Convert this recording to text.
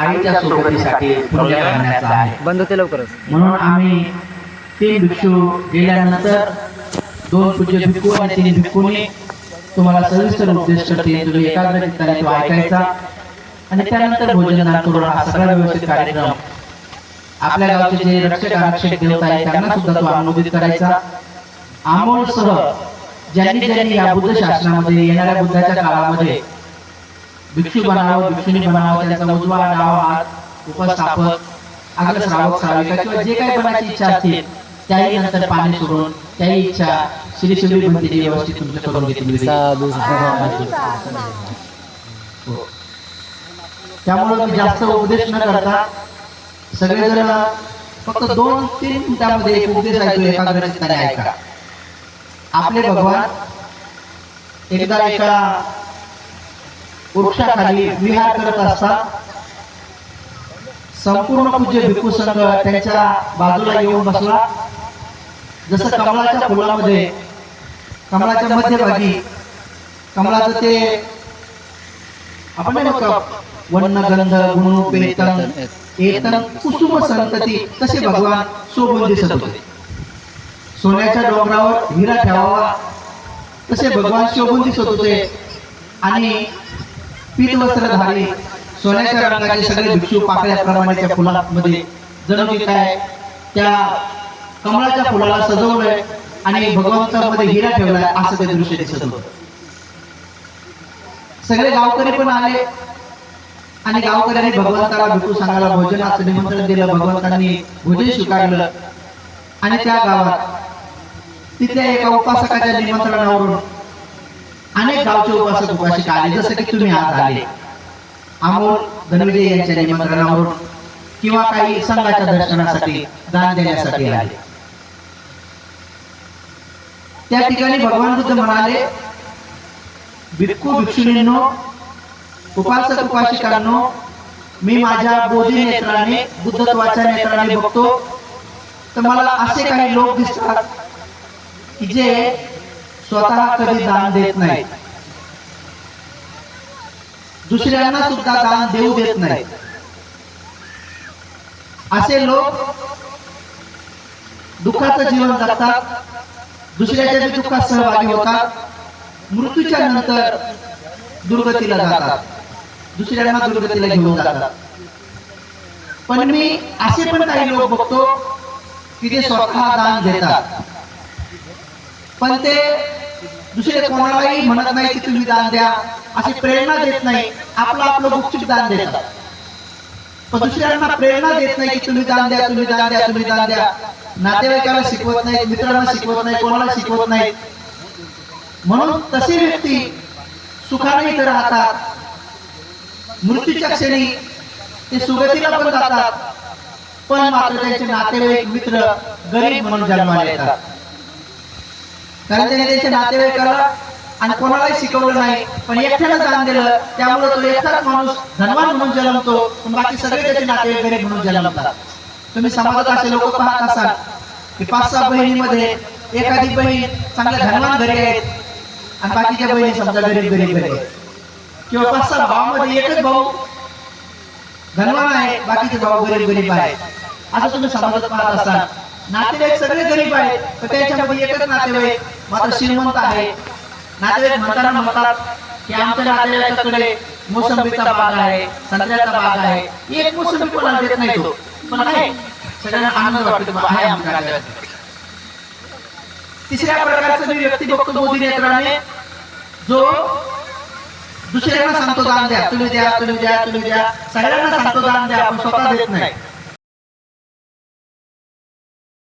आईच्या सोबतीसाठी पुण्य करण्याचा आहे. बंद होते लवकरच. म्हणून आम्ही तीन भिक्षू गेल्यानंतर दोन पूज्य भिक्खू आणि तीन भिक्खूंनी तुम्हाला सविस्तर उपदेश करतील तुम्ही एकाग्र चित्ताने तो ऐकायचा. आणि त्यानंतर भोजनदान करून हा सगळा व्यवस्थित कार्यक्रम आपल्या गावचे जे रक्षक आरक्षक देवता आहेत त्यांना सुद्धा तो अनुमोदित करायचा. अमोल सह ज्यांनी ज्यांनी या बुद्ध शासनामध्ये येणाऱ्या बुद्धाच्या काळामध्ये भिक्षू बनावं भिक्षुनी बनावं त्यांचा उजवा डावा हात उपस्थापक अग्र श्रावक श्राविका किंवा जे काही बनायची इच्छा असतील त्याही नंतर पाणी सोडून त्याही इच्छा श्री शिवली बंदीची व्यवस्थित तुमच्या करून घेतली. हो. त्यामुळे मी जास्त उपदेश न करता सगळेजण फक्त दोन तीन मिनिटामध्ये एक उपदेश ऐकतो एकाग्र चित्ताने ऐका. आपले भगवान एकदा एका वृक्षाखाली विहार करत असता संपूर्ण पूज्य भिक्खू संघ त्यांच्या बाजूला येऊन बसला. जसं कमळाच्या फुलामध्ये कमळाच्या मध्यभागी कमळाचं ते आपण वर्ण गंध गुण पेतन एतन कुसुम संतती तसे भगवान शोभून दिसत होते. सोन्याच्या डोंगरावर हिरा ठेवावा तसे भगवान शोभून दिसत होते. आणि पीत वस्त्र धारी सोन्याच्या रंगाचे सगळे भिक्षू पाकळ्याप्रमाणे त्या फुलामध्ये जणू की काय त्या कमळाच्या फुलाला सजवलंय आणि भगवंतामध्ये हिरा ठेवलाय असं ते दृश्य दिसत होतं. सगळे गावकरी पण आले. आणि गावकऱ्यांनी भगवंताला भेटू सांगायला भोजनाचं निमंत्रण दिलं भगवंतांनी भोजन स्वीकारलं. आणि त्या गावात तिथल्या एका उपासकाच्या निमंत्रणावरून अनेक गावचे उपासक उपासिक आले जसं की तुम्ही आज आले. अमोल धनविजय यांच्या निमंत्रणावरून किंवा काही संघाच्या दर्शनासाठी दान देण्यासाठी आले. त्या ठिकाणी भगवान बुद्ध म्हणाले भिक्खू भिक्षुणींनो उपासक उपासिकांनो मी माझ्या बोधी नेत्राने बुद्धत्वाच्या नेत्राने बघतो. तर मला असे काही लोक दिसतात की जे स्वतः कधी दान देत नाही दुसऱ्यांना सुद्धा दान देऊ देत नाही असे लोक दुःखाचं जीवन जगतात दुसऱ्याच्या बी दुःखात सहभागी होतात मृत्यूच्या नंतर दुर्गतीला जातात दुसऱ्यांना दुर्गतीला घेऊन जातात. पण मी असे पण काही लोक बघतो की ते स्वतः दान देतात. पण ते दुसरे कोणालाही म्हणत नाही की तुम्ही दान द्या. अशी प्रेरणा देत नाही. आपलं आपलं गुपचूप दान देतात. पण दुसऱ्यांना प्रेरणा देत नाही की तुम्ही दान द्या तुम्ही दान द्या तुम्ही दान द्या. नातेवाईकाला शिकवत नाही मित्रांना शिकवत नाही कोणाला शिकवत नाही. म्हणून तशी व्यक्ती सुखाने इथे राहतात. मृत्यूच्या क्षणी ते सुगतीला पण जातात. पण मात्र त्यांचे नातेवाईक मित्र गरीब म्हणून जन्माला येतात. कारण त्याने त्यांच्या नातेवाईकाला आणि कोणालाही शिकवलं नाही. पण एकट्याला दान दिलं त्यामुळे तो एकटाच माणूस धनवान म्हणून जन्मतो पण बाकी सगळे त्याचे नातेवाईक गरीब म्हणून जन्मतात तुम्ही समाजात असे लोक पाहत असाल की पाच सहा बहिणीमध्ये एखादी बहीण चांगल्या धनवान घरी आहेत आणि बाकीच्या बहिणी समजा गरीब गरीब घरी आहेत. किंवा पाच सहा भावामध्ये एकच भाऊ धनवान आहे बाकीचे भाऊ गरीब गरीब आहेत. असं तुम्ही समाजात पाहत असाल. नातेवाईक सगळे गरीब आहेत तर त्यांच्यामध्ये एकच नातेवाईक मात्र श्रीमंत आहे. नातेवाईक म्हणताना म्हणतात की आमच्या नातेवाईकाकडे मोसंबीचा बाग आहे संत्र्याचा बाग आहे. एक मोसंबी कोणाला देत नाही तो. पण आहे. सगळ्यांना आनंद वाटतो आहे आमच्या नातेवाईकात तिसऱ्या प्रकारचा मी व्यक्ती बघतो मोदी नेत्राने जो दुसऱ्यांना सांगतो दान द्या. तुम्ही द्या तुम्ही द्या तुम्ही द्या. सगळ्यांना सांगतो दान द्या. पण स्वतः देत नाही.